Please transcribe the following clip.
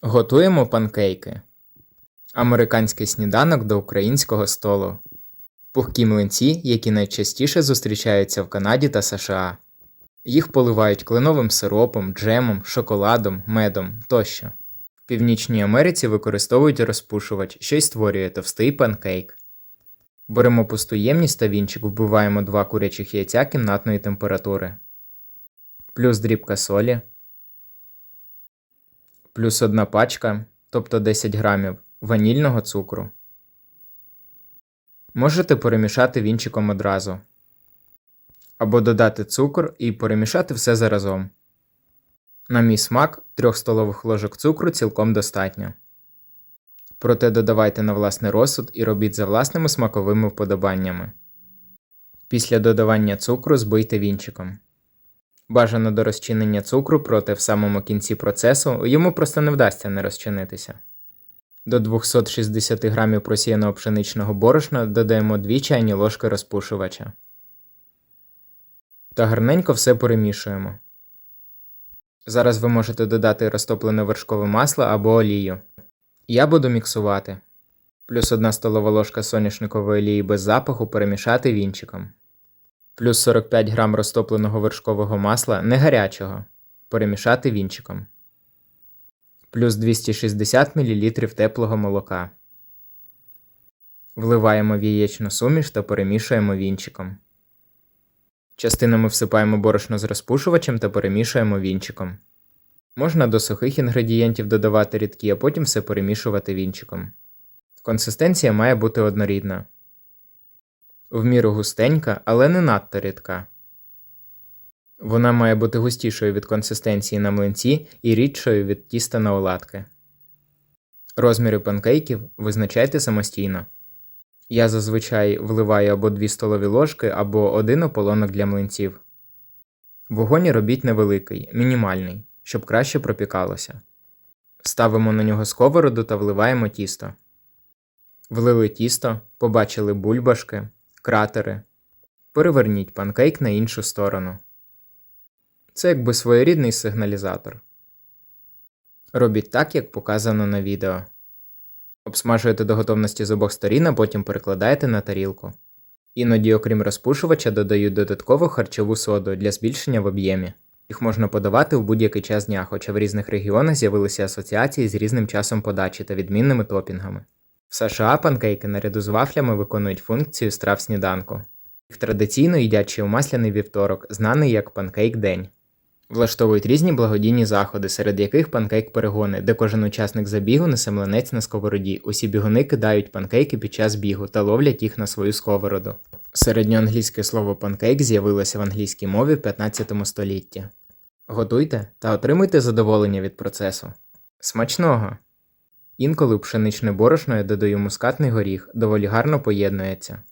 Готуємо панкейки. Американський сніданок до українського столу. Пухкі млинці, які найчастіше зустрічаються в Канаді та США. Їх поливають кленовим сиропом, джемом, шоколадом, медом тощо. В Північній Америці використовують розпушувач, що й створює товстий панкейк. Беремо пусту ємність та вінчик, вбиваємо два курячих яйця кімнатної температури. Плюс дрібка солі. Плюс одна пачка, тобто 10 грамів, ванільного цукру. Можете перемішати вінчиком одразу. Або додати цукор і перемішати все заразом. На мій смак 3 столових ложок цукру цілком достатньо. Проте додавайте на власний розсуд і робіть за власними смаковими вподобаннями. Після додавання цукру збийте вінчиком. Бажано до розчинення цукру, проте в самому кінці процесу йому просто не вдасться не розчинитися. До 260 г просіяного пшеничного борошна додаємо 2 чайні ложки розпушувача. Та гарненько все перемішуємо. Зараз ви можете додати розтоплене вершкове масло або олію. Я буду міксувати. Плюс 1 столова ложка соняшникової олії без запаху перемішати вінчиком. Плюс 45 грам розтопленого вершкового масла не гарячого. Перемішати вінчиком. Плюс 260 мл теплого молока. Вливаємо в яєчну суміш та перемішуємо вінчиком. Частинами всипаємо борошно з розпушувачем та перемішуємо вінчиком. Можна до сухих інгредієнтів додавати рідкі, а потім все перемішувати вінчиком. Консистенція має бути однорідна. В міру густенька, але не надто рідка. Вона має бути густішою від консистенції на млинці і рідшою від тіста на оладки. Розміри панкейків визначайте самостійно. Я зазвичай вливаю або 2 столові ложки, або один ополонок для млинців. Вогонь робіть невеликий, мінімальний, щоб краще пропікалося. Ставимо на нього сковороду та вливаємо тісто. Влили тісто, побачили бульбашки, кратери. Переверніть панкейк на іншу сторону. Це якби своєрідний сигналізатор. Робіть так, як показано на відео. Обсмажуєте до готовності з обох сторін, а потім перекладаєте на тарілку. Іноді, окрім розпушувача, додають додаткову харчову соду для збільшення в об'ємі. Їх можна подавати в будь-який час дня, хоча в різних регіонах з'явилися асоціації з різним часом подачі та відмінними топінгами. В США панкейки наряду з вафлями виконують функцію страв сніданку. Їх традиційно їдять ще у масляний вівторок, знаний як панкейк-день. Влаштовують різні благодійні заходи, серед яких панкейк-перегони, де кожен учасник забігу несе млинець на сковороді. Усі бігуни кидають панкейки під час бігу та ловлять їх на свою сковороду. Середньоанглійське слово панкейк з'явилося в англійській мові в 15 столітті. Готуйте та отримуйте задоволення від процесу. Смачного! Інколи пшеничне борошно я додаю мускатний горіх, доволі гарно поєднується.